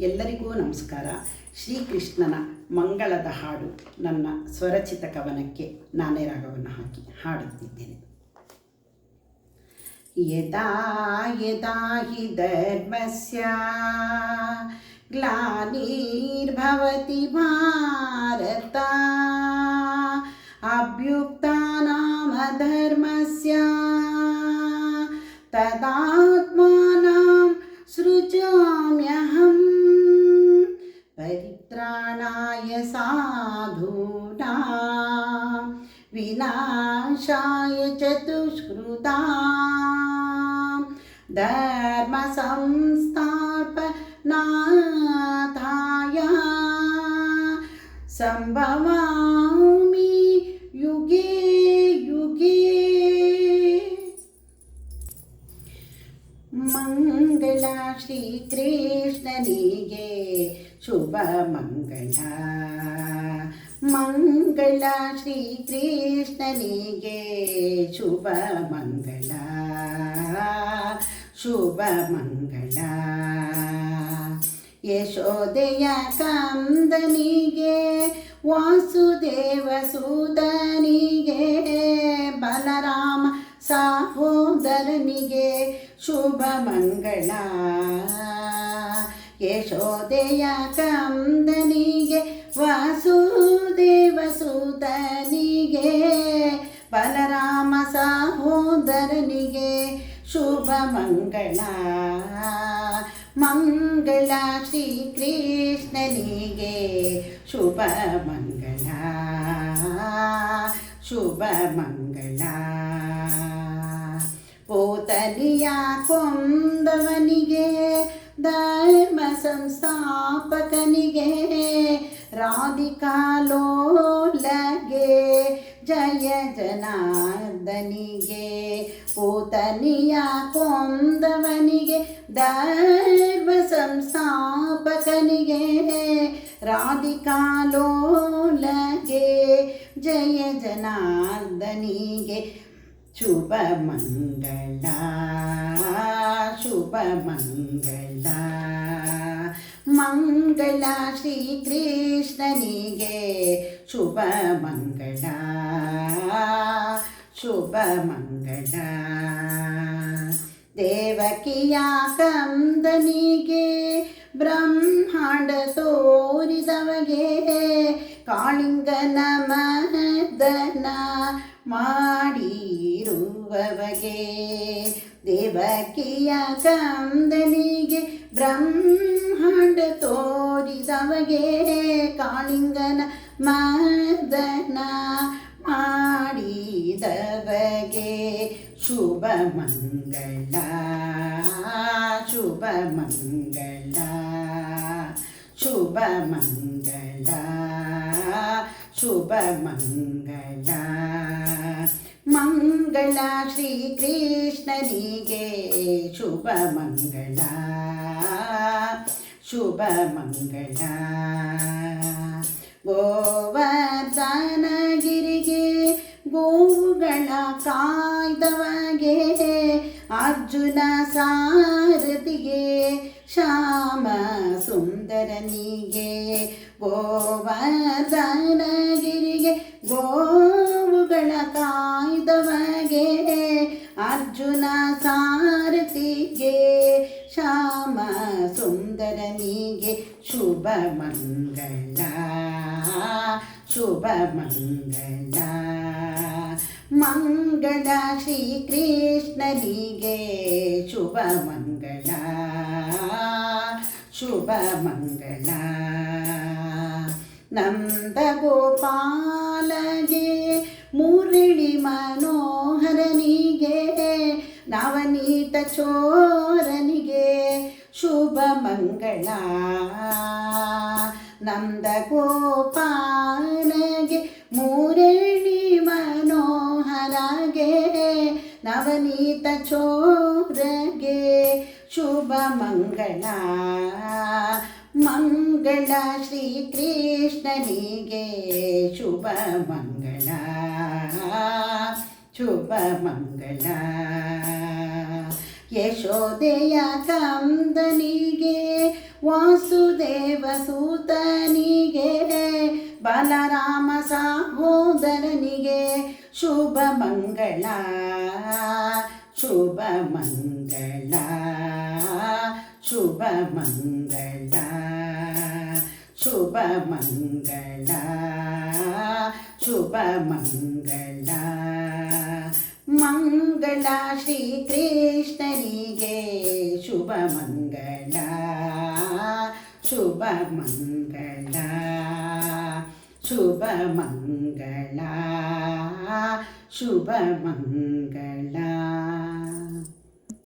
ಎಲ್ಲರಿಗೂ ನಮಸ್ಕಾರ. ಶ್ರೀಕೃಷ್ಣನ ಮಂಗಳದ ಹಾಡು ನನ್ನ ಸ್ವರಚಿತ ಕವನಕ್ಕೆ ನಾನೇ ರಾಗವನ್ನು ಹಾಕಿ ಹಾಡುತ್ತಿದ್ದೇನೆ. ಯದಾ ಯದಾ ಹಿ ಧರ್ಮಸ್ಯ ಗ್ಲಾನಿರ್ಭವತಿ ಭಾರತ ಅಭ್ಯುಕ್ತಾನಾಮ ಧರ್ಮಸ್ಯ णाय साधूना विनाशाय चतुष्कृता धर्मसंस्थापनाथाय सम्भवामि युगे युगे। मङ्गला श्रीकृष्णनिगे ಶುಭ ಮಂಗಳ ಮಂಗಳ ಶ್ರೀಕೃಷ್ಣನಿಗೆ ಶುಭ ಮಂಗಳ ಶುಭ ಮಂಗಳ ಯಶೋದೆಯ ಕಂದನಿಗೆ, ವಾಸುದೇವ ಸೂದನಿಗೆ, ಬಲರಾಮ ಸಹೋದರನಿಗೆ ಶುಭ ಮಂಗಳ ಯಶೋದೆಯ ಕಂದನಿಗೆ, ವಾಸುದೇವ ಸೂತನಿಗೆ, ಬಲರಾಮ ಸಹೋದರನಿಗೆ ಶುಭ ಮಂಗಳ. ಮಂಗಳ ಶ್ರೀಕೃಷ್ಣನಿಗೆ ಶುಭ ಮಂಗಳ. ಶುಭ ಮಂಗಳ. ಪೋತನಿಯ ಕೊಂದವನಿಗೆ ಧರ್ಮ ಸಂಸ್ಥಾಪಕನಿಗೆ ರಾಧಿಕಾಲೋಲಗೆ ಜಯ ಜನಾರ್ದನಿಗೆ ಪೂತನಿಯ ಕೊಂದವನಿಗೆ ಧರ್ಮ ಸಂಸ್ಥಾಪಕನಿಗೆ ರಾಧಿಕಾಲೋಲಗೆ ಜಯ ಜನಾರ್ದನಿಗೆ ಶುಭ ಮಂಗಳ ಶುಭ ಮಂಗಳ ಮಂಗಳ ಶ್ರೀಕೃಷ್ಣನಿಗೆ ಶುಭ ಮಂಗಳ. ಶುಭ ಮಂಗಳ. ದೇವಕಿಯ ಕಂದನಿಗೆ ಬ್ರಹ್ಮಾಂಡ ತೋರಿದವಗೆ ಕಾಳಿಂಗನ ಮಹದನ ಮಾಡಿರುವವಗೆ. ದೇವಕಿಯ ಕಂದನಿಗೆ ಬ್ರಹ್ಮಾಂಡ ತೋರಿದವಗೆ ಕಾಳಿಂಗನ ಮದನ ಮಾಡಿದವಗೆ ಶುಭ ಮಂಗಳ ಶುಭ ಮಂಗಳ ಶುಭ ಮಂಗಳ ಶುಭ ಮಂಗಳ. ಮಂಗಳ ಶ್ರೀಕೃಷ್ಣನಿಗೆ ಶುಭ ಮಂಗಳ. ಶುಭ ಮಂಗಳ. ಗೋವರ್ಧನಗಿರಿಗೆ ಗೋವುಗಳ ಕಾಯ್ದವಗೆ ಅರ್ಜುನ ಸಾರಥಿಗೆ ಶ್ಯಾಮ ಸುಂದರನಿಗೆ ಗೋವರ್ಧನಗಿರಿಗೆ ಗೋವುಗಳ ಅರ್ಜುನ ಸಾರಥಿಗೆ, ಶ್ಯಾಮ ಸುಂದರನಿಗೆ ಶುಭ ಮಂಗಳ ಶುಭ ಮಂಗಳ. ಮಂಗಳ ಶ್ರೀಕೃಷ್ಣನಿಗೆ ಶುಭ ಮಂಗಳ ಶುಭ ಮಂಗಳ. ನಂದ ಗೋಪಾಲಗೆ ಮುರಳಿ ಮನೋಹರನಿಗೆ ಚೋರನಿಗೆ ಶುಭ ಮಂಗಳ. ನಂದ ಗೋಪಾಲಗೆ ಮೂರಣಿ ಮನೋಹರಗೆ, ನವನೀತ ಚೋರಗೆ ಶುಭ ಮಂಗಳ. ಮಂಗಳ ಶ್ರೀಕೃಷ್ಣನಿಗೆ ಶುಭ ಮಂಗಳ. ಶುಭ ಮಂಗಳ. ಯಶೋದೆಯ ಕಂದನಿಗೆ ವಾಸುದೇವ ಸೂತನಿಗೆ ಬಲರಾಮ ಸಹೋದರನಿಗೆ ಶುಭ ಮಂಗಳ ಶುಭ ಮಂಗಳ ಶುಭ ಮಂಗಳ ಶುಭ ಮಂಗಳ ಶುಭ ಮಂಗಳ. ಮಂಗಳ ಶ್ರೀಕೃಷ್ಣನಿಗೆ ಶುಭ ಮಂಗಳ ಶುಭ ಮಂಗಳ ಶುಭ ಮಂಗಳ ಶುಭ ಮಂಗಳ.